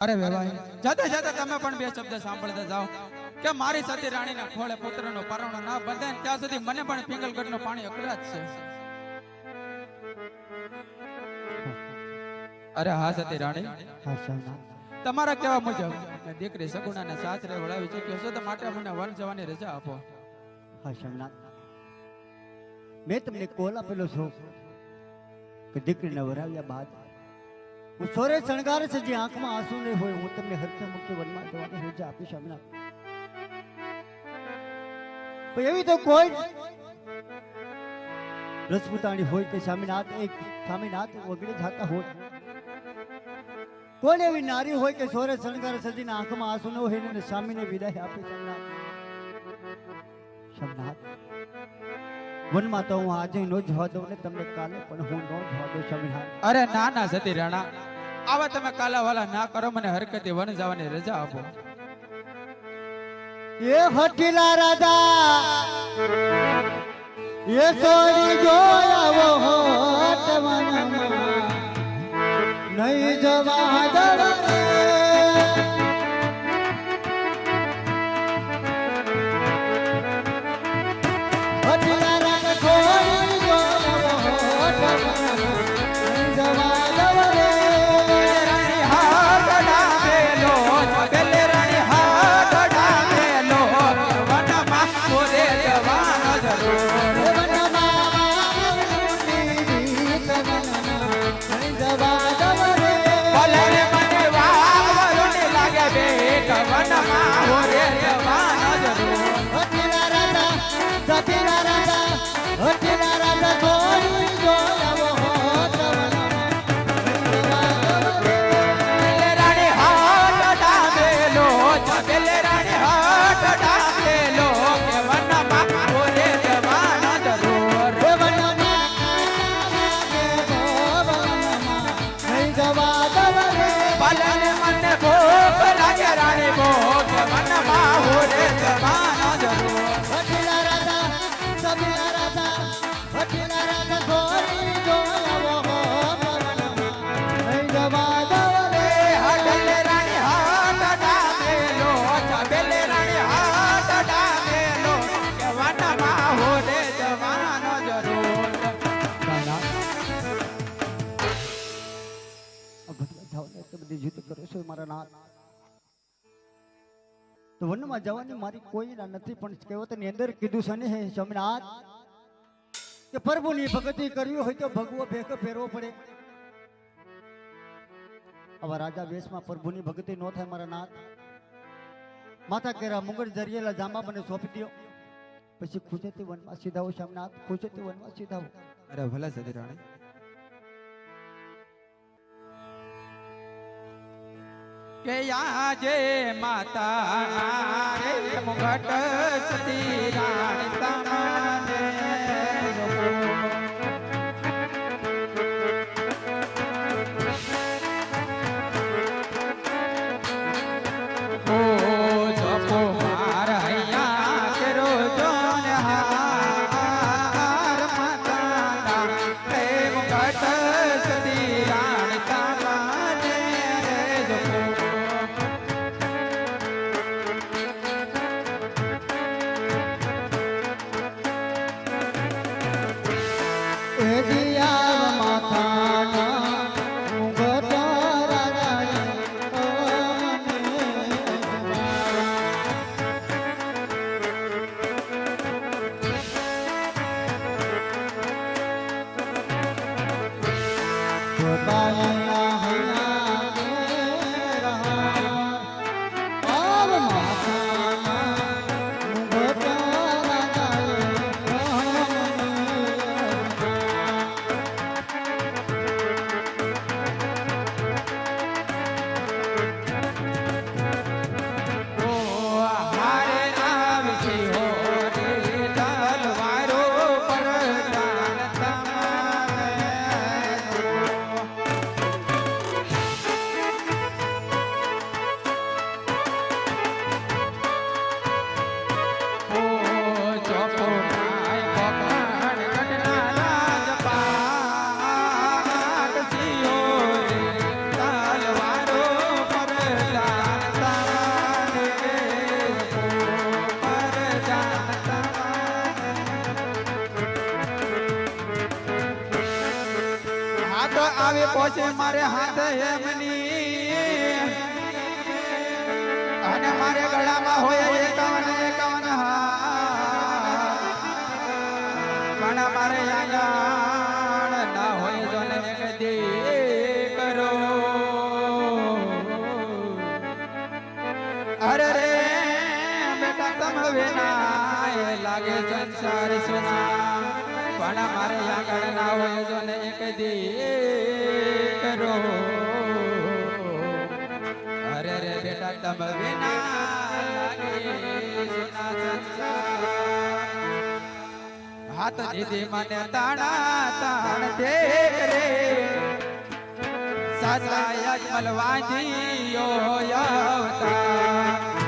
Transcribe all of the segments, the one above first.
અરે વેવાઈ જાતે જાતે તમે પણ બે શબ્દ સાંભળતા જાઓ. કે મારી સતી રાણીના ખોળે પુત્રનો પરણો ના બંધે ત્યાં સુધી મને પણ પિંગલગઢનું પાણી અકળાત છે. અરે હા સતી રાણી. તમારા કેવા મુજબ દીકરી સગુણાને સાસરે વળાવી ચૂક્યો છે તો માટે મને વન જવાની રજા આપો. હા સોમનાથ મેં તમને કોલ આપેલો છું કે દીકરીને વરાવ્યા બાદ સોરે શણગાર છે, જે આંખમાં આંસુ નહીં હોય, હું તમને હરખે મુખ્ય વનમાં જવાની રજા આપીશ હમણાં. એવી તો કોઈ રજપૂતાણી હોય કે સ્વામીનાથ એક સ્વામીનાથ વગડે જાતા હોય. કોણ એવી નારી હોય કે સોરે શણગાર સજીના આંખમાં આંસુ ન હોય ને સ્વામીને વિદાય આપે સોમનાથ સોમનાથ વનમાં તો હું આજે નો જવા દઉં ને તમને કાલે પણ હું નો જવા દઉં સ્વામી અરે ના ના સતી રાણા. આવા તમે કાલા વાલા ના કરો મને હરકતે વન જવાની રજા આપો. એ હટીલા રાજા એ સોની જોયાવો હોટ વનમાં નહીં જવા દઉં હે કે પ્રભુની ભક્તિ કરવી હોય તો ભગવો ભેગ ફેરવો પડે. આવા રાજા વેશમાં પ્રભુની ભક્તિ ન થાય મારા નાથ. માતા કેરા મુગટ જરિયેલા જાંબા મને સોંપી દ્યો. પછી ખુશેથી વનમાં સીધાવો સોમનાથ ખુશેથી વનમાં સીધાવો. અરે ભલા સદી રાણી. કે આજે માતા રે મુગટ સતી રાણી આવી પહોંચે મારે હાથે એમની. અને મારે ગળામાં હોય એકાવન એકાવન પણ મારે આયાણ ના હોય જો ને એક દી કરો અરે રે, બેટા તમ વિના લાગે સંસાર સુના પણ મારે આગળ ના હોય જો ને એક દી દીધી મને તાણા તાણ દે રે. સાચા યજમલ વાંધીયો યો તારા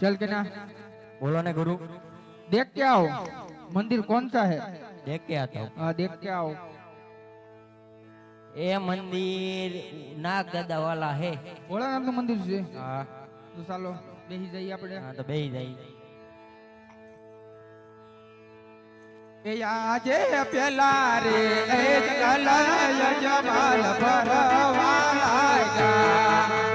चल के ना बोलो ना गुरु देख के आओ मंदिर कौन सा है देख के आता हूँ देख के आओ ये मंदिर नाग गदा वाला है बोला ना तो मंदिर से हाँ तो सालो બેહી જઈએ આપણે? હા તો બેહી જઈએ. એ આજે પેલા રે એ ચલય જમાલ પરવા લાગ્યા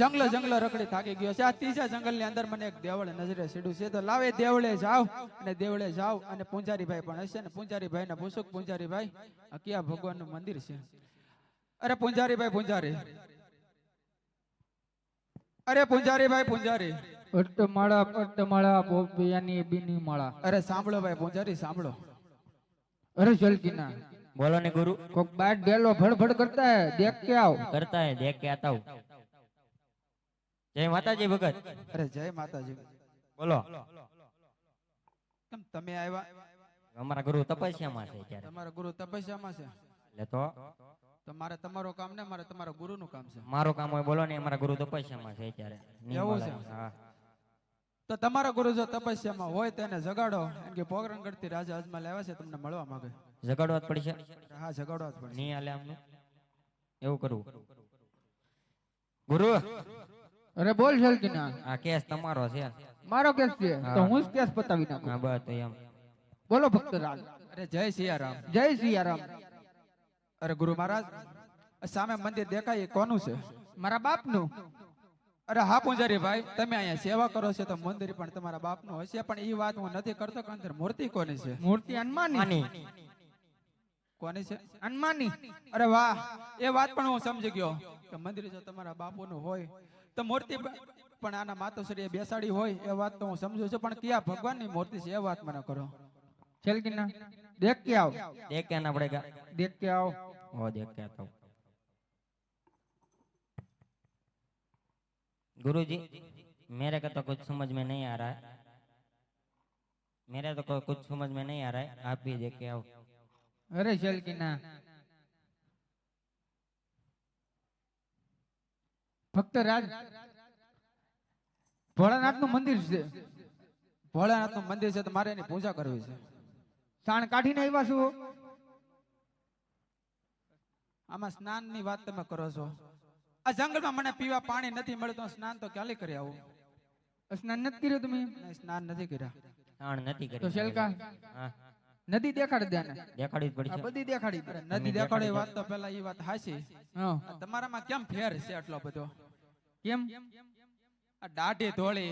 જંગલ જંગલ રખડી થાકી ગયો છે. આ ત્રીજા જંગલની અંદર મને એક દેવળે નજરે સીડું છે. તો લાવે દેવળે જાવ અને દેવળે જાવ અને પૂંજારીભાઈ પણ હશે ને પૂંજારીભાઈ ને પૂછું પૂંજારીભાઈ આ કયા ભગવાનનું મંદિર છે? અરે પૂંજારીભાઈ પૂંજારી. અરે પૂંજારીભાઈ પૂંજારી. પટ્ટમાળા પટ્ટમાળા પોપિયાની બીની માળા. અરે સાંભળો ભાઈ પૂંજારી સાંભળો. અરે જલકીના. બોલો ને ગુરુ. કોક બાટ ગેલો ફડફડ કરતા હે દેખ કે આવ. કરતા હે દેખ કે આતા હું જય માતાજી ભગત. અરે જય માતાજી. બોલો. કેમ તમે આવ્યા? અમારા ગુરુ તપસ્યામાં છે ત્યારે. તમારા ગુરુ તપસ્યામાં છે? એટલે તો? તો મારે તમારું કામ ને મારે તમારા ગુરુનું કામ છે. મારો કામ હોય બોલો ને અમારા ગુરુ તપસ્યામાં છે ત્યારે. એવું છે? હા. તો તમારા ગુરુ જો તપસ્યામાં હોય તો એને જગાડો. એમ કે પોકરણગઢથી રાજા અજમાલ આવ્યા છે તમને મળવા માંગે. જગાડવા જ પડશે? હા જગાડવા જ પડશે. નહીં હાલે આમનું? એવું કરવું ગુરુ અરે બોલ જલકીના આ કેસ તમારો છે. મારો કેસ છે? તો હું જ કેસ પતાવી નાખું. હા બસ એમ. બોલો ભક્તરાજ. અરે જય સિયારામ. જય સિયારામ. અરે ગુરુ મહારાજ સામે મંદિર દેખાય એ કોનું છે? મારા બાપનું. અરે હા પૂંજારી ભાઈ તમે અહીંયા સેવા કરો છો તો મંદિર પણ તમારા બાપનું હશે પણ એ વાત હું નથી કરતો કે અંદર મૂર્તિ કોની છે? મૂર્તિ હનુમાનની. કોની છે? હનુમાનની. અરે વાહ એ વાત પણ હું સમજી ગયો કે મંદિર જો તમારા બાપુનું હોય તો મૂર્તિ બ- પણ આના માતોશ્રીએ બેસાડી હોય એ વાત તો હું સમજુ છું પણ કયા ભગવાનની મૂર્તિ છે એ વાત મને કરો જલકીના દેખ કે આવ દેખ કે આના પડેગા देख के आओ वो देख के आता हूँ गुरु जी मेरे को तो कुछ समझ में नहीं आ रहा है मेरे तो को- कुछ समझ में नहीं आ रहा है आप भी देख के आओ अरे जलकीना ફક્ત રાજ ભોળાનાથનું મંદિર છે. ભોળાનાથનું મંદિર છે તો મારે એની પૂજા કરવી છે. સાણ કાઢીને આવ્યા છું? આમાં સ્નાનની વાત તમે કરો છો. આ જંગલમાં મને પીવા પાણી નથી મળતું સ્નાન તો ક્યારે કરી આવું? સ્નાન નથી કર્યું તમે? સ્નાન નથી કર્યા. નથી કર્યું. તો શેલકા? હા. નદી દેખાડી દે દેખાડવી આ પડશે બધી દેખાડી પડે નદી દેખાડે વાત તો પેલા એ વાત હાસી તમારામાં કેમ ફેર છે આટલો બધો? કેમ? આ દાઢી ધોળી.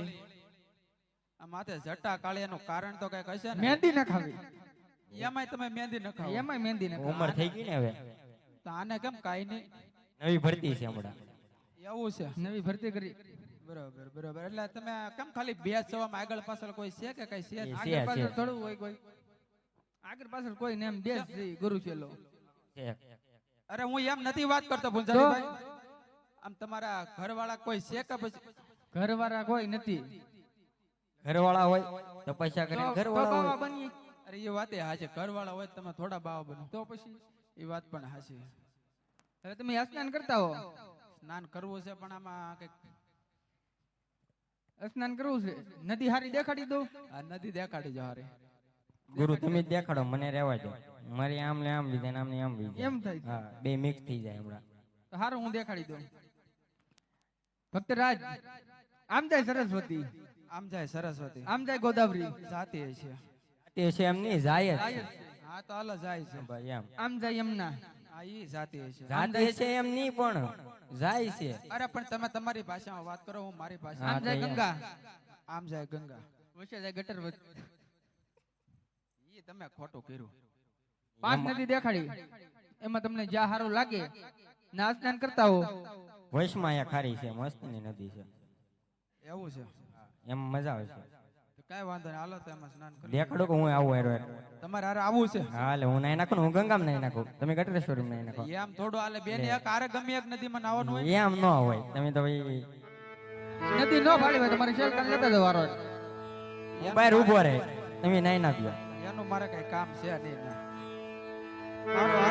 આ માથે જટા કાળે એનું કારણ તો કંઈક હશે ને? મહેંદી ન ખાવી. એમાંય તમે મહેંદી ન ખાવ એમાંય મહેંદી ન ઉંમર થઈ ગઈ ને હવે? તો આને કેમ કાઈ નહીં? નવી ભરતી છે હમણાં. એવું છે. નવી ભરતી કરી. બરોબર બરોબર. એટલે તમે કેમ ખાલી બે સવામાં આગળ પાછળ કોઈ છે કે કઈ છે? આગળ પાછળ છે. થોડું હોય કોઈ. આગળ પાછળ કોઈ નેમ બેસ ગુરુ છેલો અરે હું એમ નથી વાત કરતો પૂંજારીભાઈ આમ તમારા ઘરવાળા કોઈ છે કે પછી? ઘરવાળા કોઈ નથી. ઘરવાળા હોય તો પૈસા કરીને ઘરવાળા હોય. અરે એ વાત એ હાચી. ઘરવાળા હોય તમે થોડા બાવા બનો. તો પછી? એ વાત પણ હાચી. હવે તમે સ્નાન કરતા હો? સ્નાન કરવું છે પણ આમાં કંઈક સ્નાન કરવું છે? નદી હારી દેખાડી દો. આ નદી દેખાડી જો હારે. ગુરુ તમે દેખાડો મને રહેવા દો. મારી આમ ને આમ લીધે આમ ને આમ લીધે એમ થાય હા બે મિક્સ થઈ જાય હમણાં. તો હારું હું દેખાડી દઉં. ભક્ત રાજ આમ જાય સરસ્વતી? આમ જાય સરસ્વતી. આમ જાય ગોદાવરી? જાતી છે. તે છે એમ નહીં જાય. હા તો હાલ જાય છે. ભાઈ એમ. આમ જાય યમુના હા ઈ જાતી છે. જાતે છે એમ નહીં પણ જાય છે. અરે પણ તમે તમારી ભાષામાં વાત કરો હું મારી આમ જાય ગંગા. આમ જાય ગંગા. વચ્ચે જાય ગટર વચ્ચે તમે ખોટું કર્યું. પાંચ નદી દેખાડી. એમાં તમને જ્યાં સારું લાગે ના સ્નાન કરતા હો. વૈશમાં અહીંયા ખારી છે મસ્તની નદી છે. એવું છે? એમ મજા આવે છે. કઈ વાંધો નહીં હાલો તો એમાં સ્નાન કરી દેખાડો કે હું આવું હેરો. તમારે હારે આવું છે? હા એટલે હું નહીં નાખું હું ગંગામ નહીં નાખું. તમે ગટરેશ્વરી નહીં નાખો. એમ થોડું હાલે બેન એક હારે ગમે એક નદીમાં નાવાનું હોય એમ ન હોય. તમે તો ભાઈ નદી ન ફાળી હોય તમારે શેલ કાન લેતા જવાનો બહાર ઊભો રહે તમે નહીં નાખ્યો. એનું મારે કઈ કામ છે નહીં.